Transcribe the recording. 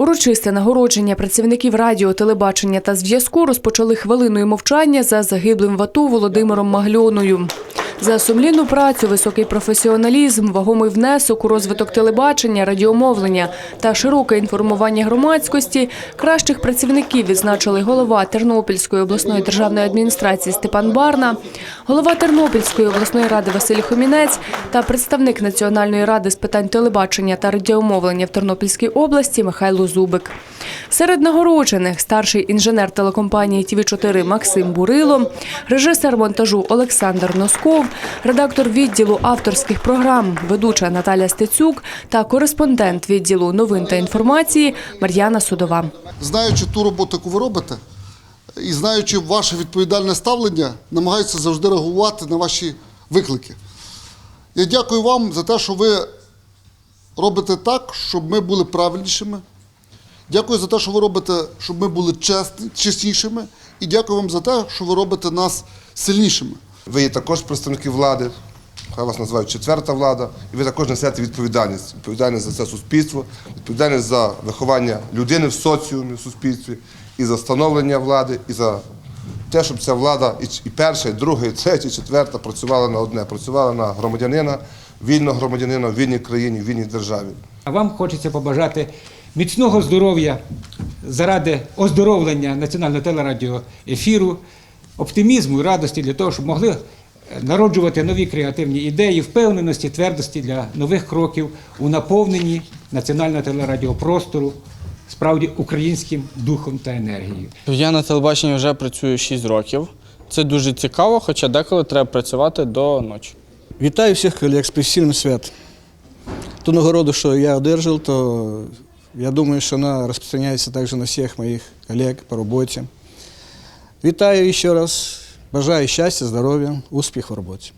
Урочисте нагородження працівників радіо, телебачення та зв'язку розпочали хвилиною мовчання за загиблим в АТО Володимиром Магльоною. За сумлінну працю, високий професіоналізм, вагомий внесок у розвиток телебачення, радіомовлення та широке інформування громадськості кращих працівників відзначили голова Тернопільської обласної державної адміністрації Степан Барна, голова Тернопільської обласної ради Василь Хомінець та представник Національної ради з питань телебачення та радіомовлення в Тернопільській області Михайло Зубик. Серед нагороджених старший інженер телекомпанії ТВ4 Максим Бурило, режисер монтажу Олександр Носков, редактор відділу авторських програм, ведуча Наталя Стецюк та кореспондент відділу новин та інформації Мар'яна Судова. знаючи ту роботу, яку ви робите, і знаючи ваше відповідальне ставлення, намагаються завжди реагувати на ваші виклики. Я дякую вам за те, що ви робите так, щоб ми були правильнішими. Дякую за те, що ви робите, щоб ми були чесні, чеснішими. І дякую вам за те, що ви робите нас сильнішими. Ви є також представники влади, хай вас називають четверта влада, і ви також несете відповідальність. Відповідальність за це суспільство, відповідальність за виховання людини в соціумі, в суспільстві, і за становлення влади, і за те, щоб ця влада і перша, і друга, і третя, і четверта працювала на одне, працювала на громадянина, вільного громадянина в вільній країні, в вільній державі. А вам хочеться побажати міцного здоров'я заради оздоровлення національного телерадіоефіру, оптимізму і радості для того, щоб могли е, народжувати нові креативні ідеї, впевненості, твердості для нових кроків у наповненні національного телерадіопростору справді українським духом та енергією. Я на телебаченні вже працюю 6 років. Це дуже цікаво, хоча деколи треба працювати до ночі. Вітаю всіх колег з професійним свят. Ту нагороду, що я одержав, то я думаю, що вона розпространяється також на всіх моїх колег по роботі. Вітаю ще раз. Бажаю щастя, здоров'я, успіху в роботі.